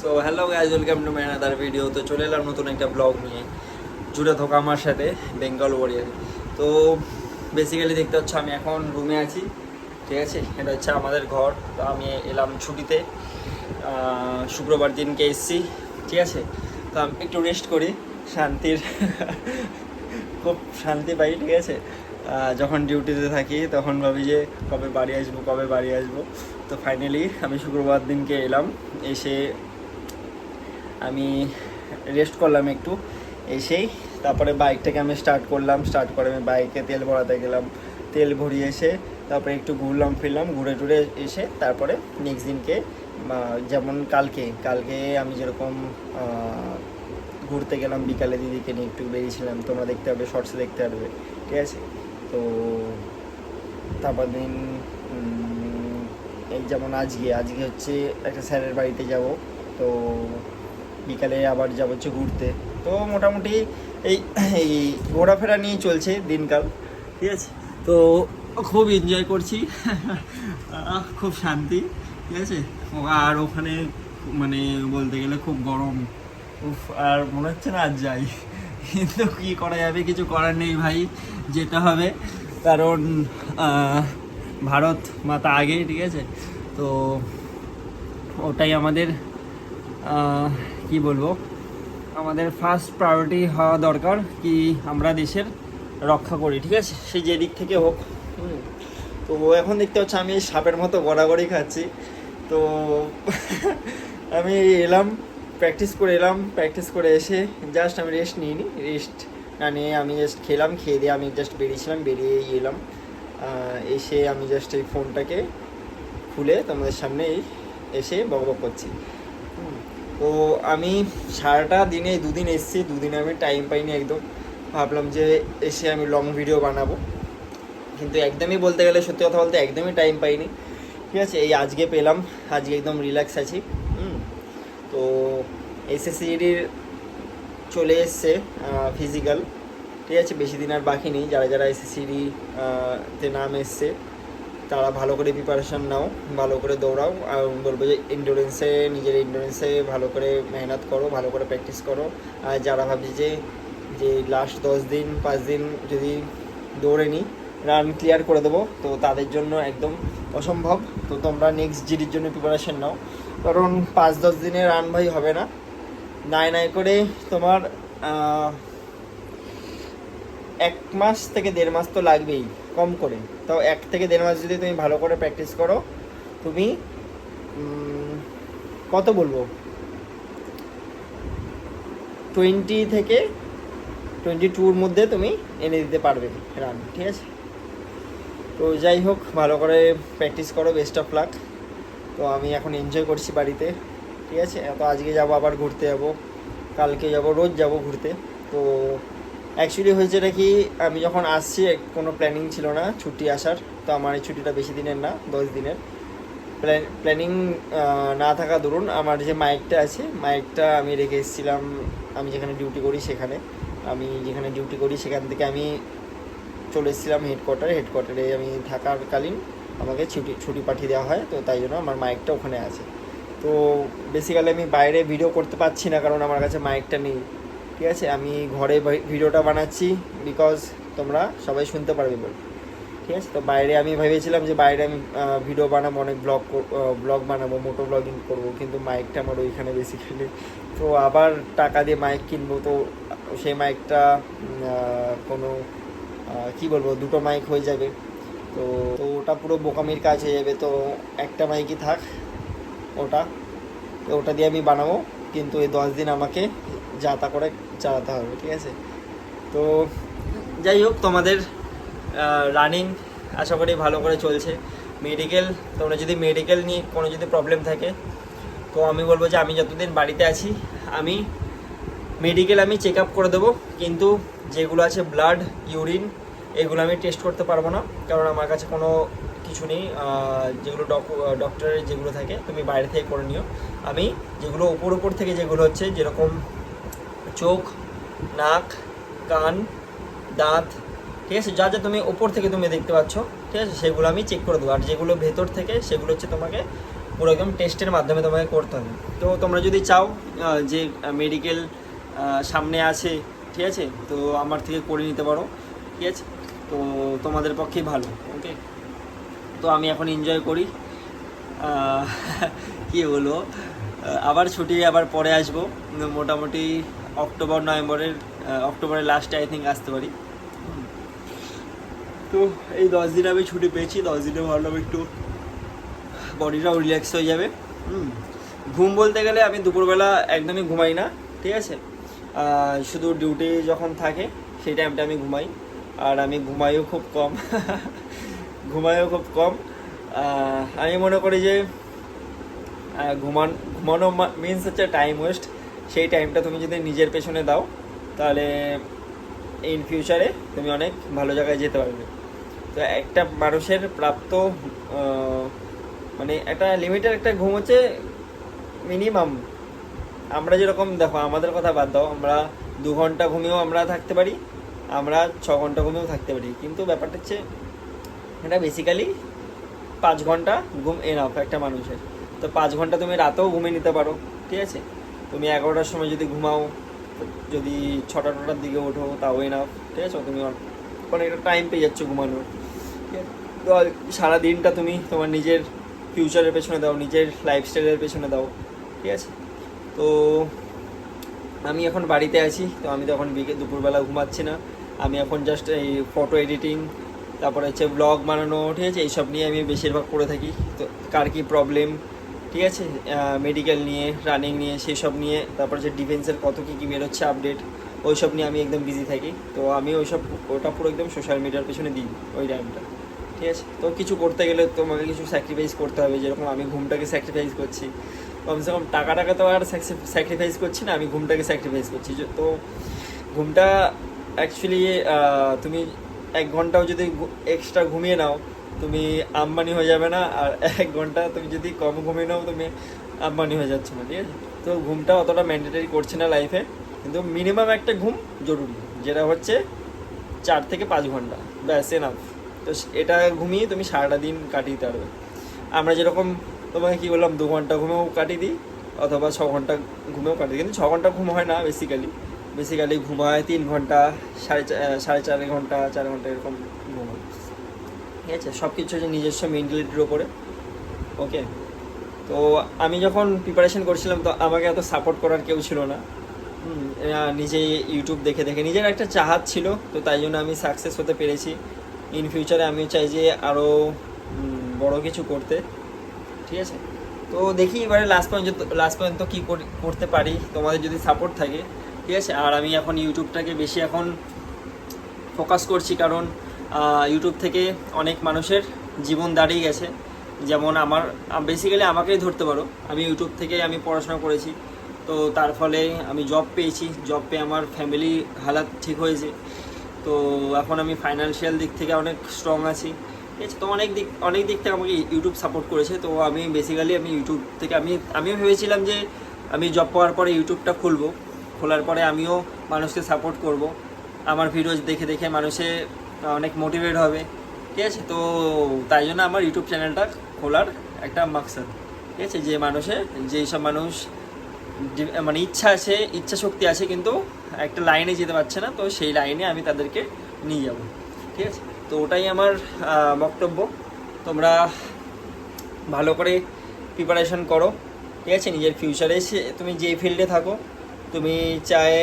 So hello guys welcome to my another video তো চলে এলাম নতুন একটা ব্লগ নিয়ে। জুড়ে থাকা আমার সাথে বেঙ্গল ওয়ারিয়ার তো বেসিক্যালি দেখতে হচ্ছে আমি এখন রুমে আছি, ঠিক আছে? এটা হচ্ছে আমাদের ঘর। তো আমি এলাম ছুটিতে শুক্রবার দিনকে এসেছি, ঠিক আছে? তো আমি একটু রেস্ট করি, শান্তির, খুব শান্তি পাই, ঠিক আছে? যখন ডিউটিতে থাকি, তখন ভাবি যে কবে বাড়ি আসব, কবে বাড়ি আসব। তো ফাইনালি আমি শুক্রবার দিনকে এলাম, এসে আমি রেস্ট করলাম একটু, এসেই তারপরে বাইকটাকে আমি স্টার্ট করলাম স্টার্ট করে আমি বাইকে তেল ভরাতে গেলাম। তেল ভরিয়ে এসে তারপরে একটু ঘুরলাম, ফিরলাম, ঘুরে টুরে এসে তারপরে নেক্সট দিনকে যেমন কালকে কালকে আমি যেরকম ঘুরতে গেলাম বিকালে দিদিকে নিয়ে একটু বেরিয়েছিলাম, তোমরা দেখতে পাবে শর্টসে দেখতে পারবে, ঠিক আছে? তো তারপর দিন যেমন আজকে আজকে হচ্ছে একটা স্যারের বাড়িতে যাব, তো বিকালে আবার যাব হচ্ছে ঘুরতে। তো মোটামুটি এই এই ঘোরাফেরা নিয়ে চলছে দিনকাল, ঠিক আছে? তো খুব এনজয় করছি। খুব শান্তি, ঠিক আছে? আর ওখানে মানে বলতে গেলে খুব গরম। উফ, আর মনে হচ্ছে না আজ যাই। কিন্তু কী করা যাবে? কিছু করার নেই ভাই, যেতে হবে। কারণ ভারত মাতা আগে, ঠিক আছে? তো ওটাই আমাদের কি বলব? আমাদের ফার্স্ট প্রায়োরিটি হওয়া দরকার কি আমরা দেশের রক্ষা করি, ঠিক আছে? সে যে দিক থেকে হোক। তো এখন দেখতে হচ্ছে আমি সাপের মতো গড়াগড়ি খাচ্ছি। তো আমি এলাম প্র্যাকটিস করে এলাম প্র্যাকটিস করে এসে জাস্ট আমি রেস্ট নিইনি। রেস্ট না নিয়ে আমি জাস্ট খেলাম, খেয়ে দিয়ে আমি জাস্ট বেরিয়েছিলাম বেরিয়েই এলাম। এসে আমি জাস্ট এই ফোনটাকে খুলে তোমাদের সামনে এসে বকবক করছি। তো আমি সারাটা দিনে দুদিন এসেছি, দুদিনে আমি টাইম পাইনি একদম। ভাবলাম যে এসে আমি লং ভিডিও বানাবো। কিন্তু একদমই বলতে গেলে, সত্যি কথা বলতে একদমই টাইম পাইনি। ঠিক আছে, এই আজকে পেলাম। আজকে একদম রিল্যাক্স আছি। তো এসএসসিডির চলে এসছে ফিজিক্যাল ঠিক আছে, বেশি দিন আর বাকি নেই। যারা যারা এসএসসিডি তে নাম এসছে তারা ভালো করে প্রিপারেশান নাও, ভালো করে দৌড়াও, আর বলব যে ইন্ডোরেন্সে নিজের ইন্ডোরেন্সে ভালো করে মেহনত করো, ভালো করে প্র্যাকটিস করো। আর যারা ভাবছে যে যে লাস্ট দশ দিন, পাঁচ দিন যদি দৌড়ে নিই রান ক্লিয়ার করে দেবো, তো তাদের জন্য একদম অসম্ভব। তো তোমরা নেক্সট জিডির জন্য প্রিপারেশান নাও। কারণ পাঁচ দশ দিনে রান ভাই হবে না। নাই নাই করে তোমার এক মাস থেকে দেড় মাস তো লাগবেই, কম করে। তাও এক থেকে দেড় মাস যদি তুমি ভালো করে প্র্যাকটিস করো, তুমি কত বলব? টোয়েন্টি থেকে টোয়েন্টি টুর মধ্যে তুমি এনে দিতে পারবে রান ঠিক আছে? তো যাই হোক, ভালো করে প্র্যাকটিস করো বেস্ট অফ লাক তো আমি এখন এনজয় করছি বাড়িতে, ঠিক আছে? তো আজকে যাব আবার ঘুরতে যাব, কালকে যাব, রোজ যাব ঘুরতে। তো অ্যাকচুয়ালি হয়েছে কি, আমি যখন আসছি কোনো প্ল্যানিং ছিল না, ছুটি আসার, তো আমার এই ছুটিটা বেশি দিনের না, দশ দিনের। প্ল্যানিং না থাকা দরুন, আমার যে মাইকটা আছে, মাইকটা আমি রেখে এসেছিলাম, আমি যেখানে ডিউটি করি সেখানে। আমি যেখানে ডিউটি করি, সেখান থেকে আমি চলে এসেছিলাম হেডকোয়ার্টারে হেডকোয়ার্টারে আমি থাকার কালীন আমাকে ছুটি ছুটি পাঠিয়ে দেওয়া হয়, তো তাই জন্য আমার মাইকটা ওখানে আছে। তো বেসিক্যালি আমি বাইরে ভিডিও করতে পারছি না, কারণ আমার কাছে মাইকটা নেই। ঠিক আছে, আমি ঘরে ভিডিওটা বানাচ্ছি বিকজ তোমরা সবাই শুনতে পারবে বলে। ঠিক আছে, তো বাইরে আমি ভেবেছিলাম যে বাইরে আমি ভিডিও বানাবো, অনেক ব্লগ ব্লগ বানাবো মোটো ব্লগিং করব, কিন্তু মাইকটা আমার ওইখানে বেসিক্যালি তো আবার টাকা দিয়ে মাইক কিনবো, তো সেই মাইকটা কোনো কি বলব, দুটো মাইক হয়ে যাবে। তো তো ওটা পুরো বোকামির কাজ হয়ে যাবে, তো একটা মাইকই থাক, ওটা। ওটা দিয়ে আমি বানাবো, কিন্তু এই দশ দিন আমাকে যা তা করে চালাতে হবে, ঠিক আছে? তো যাই হোক, তোমাদের রানিং আশা করি ভালো করে চলছে। মেডিকেল তোমরা যদি মেডিকেল নিয়ে কোনো যদি প্রবলেম থাকে, তো আমি বলব যে আমি যতদিন বাড়িতে আছি, আমি মেডিকেল আমি চেক আপ করে দেবো, কিন্তু যেগুলো আছে ব্লাড ইউরিন এগুলো আমি টেস্ট করতে পারব না, কারণ আমার কাছে কোনো কিছু নেই। যেগুলো ডক্টরের যেগুলো থাকে, তুমি বাইরে থেকে করে নিও। আমি যেগুলো উপর উপর থেকে যেগুলো হচ্ছে, যেরকম চোখ নাক কান দাঁত ঠিক আছে? যা যা তুমি ওপর থেকে তুমি দেখতে পাচ্ছ ঠিক আছে? সেগুলো আমি চেক করে দেবো। আর যেগুলো ভেতর থেকে সেগুলো হচ্ছে তোমাকে পুরো একদম টেস্টের মাধ্যমে তোমাকে করতে হবে। তো তোমরা যদি চাও যে মেডিকেল সামনে আছে ঠিক আছে? তো আমার থেকে করে নিতে পারো ঠিক আছে? তো তোমাদের পক্ষেই ভালো ওকে তো আমি এখন এনজয় করি। কি আহ, আবার ছুটি আবার পরে আসব। মোটামুটি অক্টোবর, নভেম্বরের অক্টোবরের লাস্টে আই থিঙ্ক আসতে পারি। তো এই দশ দিন আমি ছুটি পেয়েছি, দশ দিনে ভাবলাম একটু বডিটাও রিল্যাক্স হয়ে যাবে। ঘুম বলতে গেলে আমি দুপুরবেলা একদমই ঘুমাই না, ঠিক আছে? শুধু ডিউটি যখন থাকে, সেই টাইমটা আমি ঘুমাই। আর আমি ঘুমাইও খুব কম। ঘুমাইও খুব কম। আমি মনে করি যে ঘুমান, ঘুমানো মিনস হচ্ছে টাইম ওয়েস্ট সেই টাইমটা তুমি যদি নিজের পেছনে দাও, তাহলে ইন ফিউচারে তুমি অনেক ভালো জায়গায় যেতে পারবে। তো একটা মানুষের প্রাপ্ত মানে একটা লিমিটের একটা ঘুম হচ্ছে মিনিমাম আমরা যেরকম, দেখো, আমাদের কথা বাদ দাও, আমরা দু ঘণ্টা ঘুমিয়েও আমরা থাকতে পারি, আমরা ছ ঘণ্টা ঘুমিয়েও থাকতে পারি। কিন্তু ব্যাপারটা হচ্ছে, এটা বেসিক্যালি পাঁচ ঘণ্টা ঘুম এনাফ একটা মানুষের। তো পাঁচ ঘণ্টা তুমি রাতেও ঘুমিয়ে নিতে পারো, ঠিক আছে? তুমি এগারোটার সময় যদি ঘুমাও, যদি ছটা টটার দিকে ওঠো, তাও এনাফ ঠিক আছে? তুমি অনেকটা টাইম পেয়ে যাচ্ছ ঘুমানোর? তো সারা দিনটা তুমি তোমার নিজের ফিউচারের পেছনে দাও, নিজের লাইফস্টাইলের পেছনে দাও, ঠিক আছে? তো আমি এখন বাড়িতে আছি, তো আমি তো এখন বিকে দুপুরবেলা ঘুমাচ্ছি না। আমি এখন জাস্ট এই ফটো এডিটিং তারপরে হচ্ছে ব্লগ বানানো, ঠিক আছে? এইসব নিয়ে আমি বেশিরভাগ করে থাকি। তো কার কী প্রবলেম ঠিক আছে? মেডিকেল নিয়ে রানিং নিয়ে, সেসব নিয়ে, তারপরে যে ডিফেন্সের কত কী কী বেরোচ্ছে আপডেট ওইসব নিয়ে আমি একদম বিজি থাকি। তো আমি ওইসব, ওটা পুরো একদম সোশ্যাল মিডিয়ার পেছনে দিই, ওই টাইমটা ঠিক আছে? তো কিছু করতে গেলে তোমাকে কিছু স্যাক্রিফাইস করতে হবে, যেরকম আমি ঘুমটাকে স্যাক্রিফাইস করছি। কমসে কম টাকা টাকা তো আর স্যাক্রিফাইস করছি না, আমি ঘুমটাকে স্যাক্রিফাইস করছি। তো ঘুমটা অ্যাকচুয়ালি তুমি এক ঘন্টাও যদি এক্সট্রা ঘুমিয়ে নাও তুমি আম্বানি হয়ে যাবে না, আর এক ঘণ্টা তুমি যদি কম ঘুমিয়ে নাও, তুমি আম্বানি হয়ে যাচ্ছ না, ঠিক আছে? তো ঘুমটা অতটা ম্যান্ডেটারি করছে না লাইফে কিন্তু মিনিমাম একটা ঘুম জরুরি, যেটা হচ্ছে চার থেকে পাঁচ ঘণ্টা। ব্যাস এনাফ তো এটা ঘুমিয়ে তুমি সারাটা দিন কাটিয়ে পারবে আমরা যেরকম তোমাকে কী বললাম, দু ঘণ্টা ঘুমেও কাটিয়ে দিই, অথবা ছ ঘণ্টা ঘুমেও কাটিয়ে দিই। কিন্তু ছ ঘণ্টা ঘুম হয় না বেসিক্যালি বেসিক্যালি ঘুমায় তিন ঘণ্টা, সাড়ে সাড়ে চার ঘণ্টা চার ঘণ্টা এরকম ঘুম হয়। ঠিক আছে? সব কিছু হচ্ছে নিজস্ব মেন্টালিটির ওপরে ওকে তো আমি যখন প্রিপারেশন করছিলাম তো আমাকে এত সাপোর্ট করার কেউ ছিল না। হুম, আহ, নিজে ইউটিউব দেখে দেখে নিজের একটা চাহাত ছিল তো তাই জন্য আমি সাকসেস হতে পেরেছি। ইন ফিউচারে আমি চাই যে আরও বড় কিছু করতে। ঠিক আছে? তো দেখি এবারে লাস্ট পর্যন্ত লাস্ট পর্যন্ত কী করতে পারি তোমাদের যদি সাপোর্ট থাকে। ঠিক আছে? আর আমি এখন ইউটিউবটাকে বেশি এখন ফোকাস করছি কারণ ইউটিউব থেকে অনেক মানুষের জীবন দাঁড়িয়ে গেছে। যেমন আমার বেসিক্যালি আমাকেই ধরতে পারো। আমি ইউটিউব থেকে আমি পড়াশোনা করেছি। তো তার ফলে আমি জব পেয়েছি। জব পেয়ে আমার ফ্যামিলি হালাত ঠিক হয়েছে। তো এখন আমি ফাইন্যান্সিয়াল দিক থেকে অনেক স্ট্রং আছি। ঠিক আছে, তো অনেক দিক অনেক দিক থেকে আমাকে ইউটিউব সাপোর্ট করেছে। তো আমি বেসিক্যালি আমি ইউটিউব থেকে, আমি, আমিও ভেবেছিলাম যে আমি জব পাওয়ার পরে ইউটিউবটা খুলবো। খোলার পরে আমিও মানুষকে সাপোর্ট করব। আমার ভিডিওস দেখে দেখে মানুষে অনেক মোটিভেট হবে। ঠিক আছে? তো তাই জন্য আমার ইউটিউব চ্যানেলটা খোলার একটা মাকসাদ। ঠিক আছে? যে মানুষে যেই সব মানুষ মানে ইচ্ছা আছে, ইচ্ছা শক্তি আছে, কিন্তু একটা লাইনে যেতে পারছে না, তো সেই লাইনে আমি তাদেরকে নিয়ে যাব। ঠিক আছে? তো ওটাই আমার বক্তব্য। তোমরা ভালো করে প্রিপারেশন করো। ঠিক আছে? নিজের ফিউচারে তুমি যে ফিল্ডে থাকো, তুমি চায়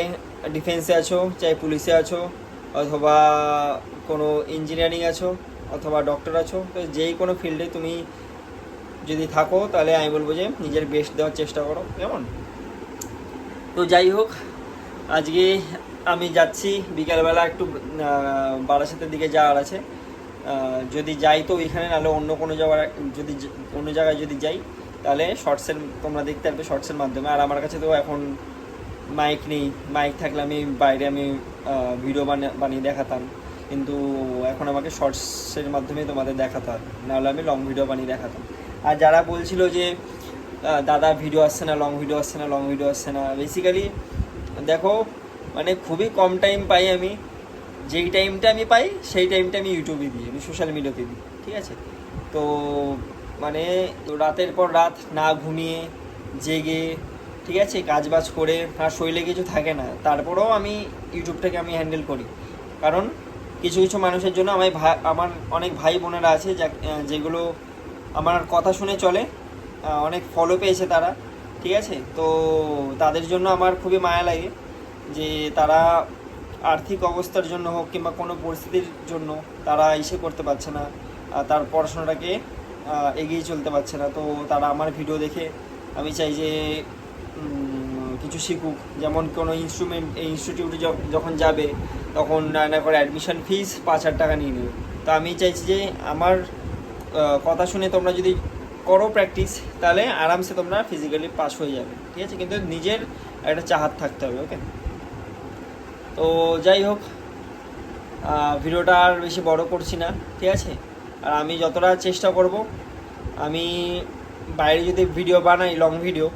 ডিফেন্সে আছো, চাই পুলিশে আছো অথবা কোনো ইঞ্জিনিয়ারিং আছো, অথবা ডক্টর আছো, তো যেই কোনো ফিল্ডে তুমি যদি থাকো, তাহলে আমি বলব যে নিজের বেস্ট দেওয়ার চেষ্টা করো, কেমন? তো যাই হোক, আজকে আমি যাচ্ছি, বিকালবেলা একটু বারাসাতের দিকে যাওয়ার আছে। যদি যাই তো ওইখানে, নাহলে অন্য কোনো জায়গায়, যদি অন্য জায়গায় যদি যাই, তাহলে শর্টসের তোমরা দেখতে পারবে শর্টসের মাধ্যমে। আর আমার কাছে তো এখন মাইক নেই মাইক থাকলে আমি বাইরে আমি ভিডিও বানিয়ে বানিয়ে দেখাতাম। কিন্তু এখন আমাকে শর্টসের মাধ্যমে তোমাদের দেখাতে হবে নাহলে আমি লং ভিডিও বানিয়ে দেখাতাম। আর যারা বলছিল যে দাদা ভিডিও আসছে না লং ভিডিও আসছে না লং ভিডিও আসছে না বেসিক্যালি দেখো মানে খুবই কম টাইম পাই আমি। যেই টাইমটা আমি পাই, সেই টাইমটা আমি ইউটিউবে দিই, আমি সোশ্যাল মিডিয়াতে দিই, ঠিক আছে? তো মানে তো রাতের পর রাত না ঘুমিয়ে, জেগে ঠিক আছে, কাজবাজ করে, আর শরীরে কিছু থাকে না। তারপরেও আমি ইউটিউবটাকে আমি হ্যান্ডেল করি। কারণ কিছু কিছু মানুষের জন্য আমার ভাই আমার অনেক ভাই বোনেরা আছে যেগুলো আমার কথা শুনে চলে অনেক ফলো পেয়েছে তারা, ঠিক আছে? তো তাদের জন্য আমার খুবই মায়া লাগে যে তারা আর্থিক অবস্থার জন্য হোক কিংবা কোনো পরিস্থিতির জন্য তারা ইসে করতে পারছে না তার পড়াশোনাটাকে এগিয়ে চলতে পারছে না। তো তারা আমার ভিডিও দেখে আমি চাই যে কিছু শিখুক। যেমন কোনো ইনস্ট্রুমেন্ট ইনস্টিটিউটে যখন যাবে, তখন না করে অ্যাডমিশন ফিস পাঁচ হাজার টাকা নিয়ে নেবে। তো আমি চাইছি যে আমার কথা শুনে তোমরা যদি করো প্র্যাকটিস তাহলে আরামসে তোমরা ফিজিক্যালি পাস হয়ে যাবে। ঠিক আছে? কিন্তু নিজের একটা চাহাত থাকতে হবে ওকে তো যাই হোক ভিডিওটা আর বেশি বড় করছি না, ঠিক আছে? আর আমি যতটা চেষ্টা করব, আমি বাইরে যদি ভিডিও বানাই লং ভিডিও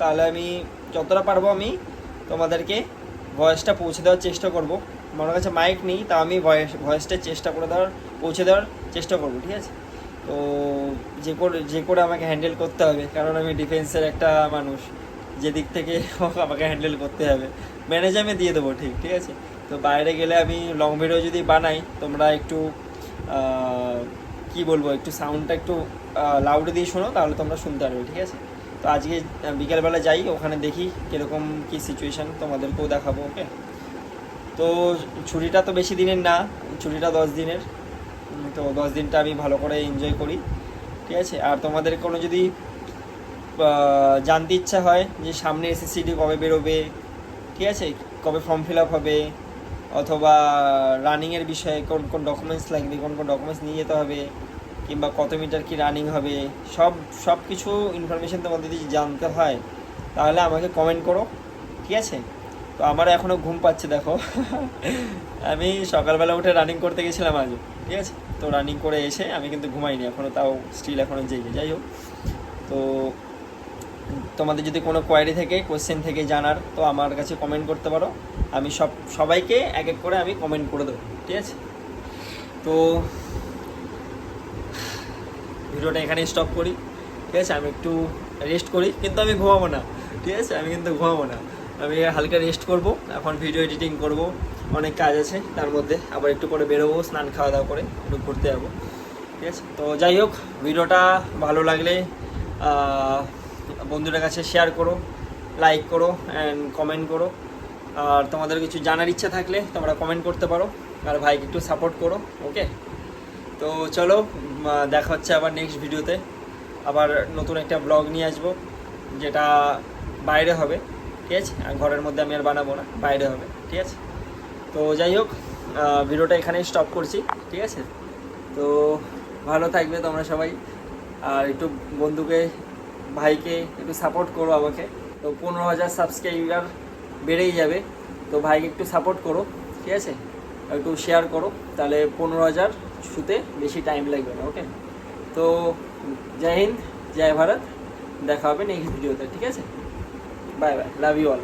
তাহলে আমি যতটা পারব আমি তোমাদেরকে ভয়েসটা পৌঁছে দেওয়ার চেষ্টা করব। আমার কাছে মাইক নেই তা আমি ভয়েস ভয়েসটা চেষ্টা করে দেওয়ার, পৌঁছে দেওয়ার চেষ্টা করব, ঠিক আছে? তো যে করে যে করে আমাকে হ্যান্ডেল করতে হবে, কারণ আমি ডিফেন্সের একটা মানুষ। যেদিক থেকে আমাকে হ্যান্ডেল করতে হবে। ম্যানেজ আমি দিয়ে দেবো, ঠিক ঠিক আছে? তো বাইরে গেলে আমি লং ভিডিও যদি বানাই, তোমরা একটু কি বলব, একটু সাউন্ডটা একটু লাউডে দিয়ে শোনো, তাহলে তোমরা শুনতে পারবে, ঠিক আছে? তো আজকে বিকেলবেলা যাই, ওখানে দেখি কীরকম কী সিচুয়েশান তোমাদেরকেও দেখাবো ওকে তো ছুটিটা তো বেশি দিনের না, ছুটিটা দশ দিনের। তো দশ দিনটা আমি ভালো করে এনজয় করি, ঠিক আছে? আর তোমাদের কোনো যদি জানতে ইচ্ছা হয় যে সামনে এসএসসিডি কবে বেরোবে, ঠিক আছে? কবে ফর্ম ফিল আপ হবে, অথবা রানিংয়ের বিষয়ে কোন কোন ডকুমেন্টস লাগবে, কোন কোন ডকুমেন্টস নিয়ে যেতে হবে কিংবা কত মিটার কি রানিং হবে, সব সব কিছু ইনফরমেশান তোমাদের যদি জানতে হয়, তাহলে আমাকে কমেন্ট করো, ঠিক আছে? তো আমার এখনও ঘুম পাচ্ছে, দেখো। আমি সকালবেলা উঠে রানিং করতে গেছিলাম আজ ঠিক আছে? তো রানিং করে এসে আমি কিন্তু ঘুমাইনি এখনও তাও স্টিল এখনও জেগে, যাই হোক। তো তোমাদের যদি কোনো কোয়ারি থেকে কোয়েশ্চেন থেকে জানার, তো আমার কাছে কমেন্ট করতে পারো। আমি সব, সবাইকে এক এক করে আমি কমেন্ট করে দেবো, ঠিক আছে? তো ভিডিওটা এখানে স্টপ করি। ঠিক আছে? আমি একটু রেস্ট করি। কিন্তু আমি ঘুমাবো না। ঠিক আছে? আমি কিন্তু ঘুমাবো না। আমি হালকা রেস্ট করব। এখন ভিডিও এডিটিং করব। অনেক কাজ আছে। তার মধ্যে আবার একটু করে বেরোবো, স্নান খাওয়া দাওয়া করে একটু ঘুরতে যাব। ঠিক আছে? তো যাই হোক, ভিডিওটা ভালো লাগলে বন্ধুদের কাছে শেয়ার করো লাইক করো অ্যান্ড কমেন্ট করো। আর তোমাদের কিছু জানার ইচ্ছা থাকলে তোমরা কমেন্ট করতে পারো। আর ভাইকে একটু সাপোর্ট করো। ওকে তো চলো দেখা হচ্ছে আবার নেক্সট ভিডিওতে আবার নতুন একটা ব্লগ নিয়ে আসব, যেটা বাইরে হবে, ঠিক আছে? ঘরের মধ্যে আমি আর বানাবো না, বাইরে হবে, ঠিক আছে? তো যাই হোক ভিডিওটা এখানেই স্টপ করছি, ঠিক আছে? তো ভালো থাকবে তোমরা সবাই, আর একটু বন্ধুকে, ভাইকে একটু সাপোর্ট করো আমাকে। তো পনেরো হাজার সাবস্ক্রাইবার বেড়েই যাবে, তো ভাইকে একটু সাপোর্ট করো, ঠিক আছে? একটু শেয়ার করো, তাহলে পনেরো হাজার শুতে বেশি টাইম লাগবে না ওকে তো জয় হিন্দ, জয় ভারত, দেখা হবে নেক্সট ভিডিওতে ঠিক আছে? Bye bye love you all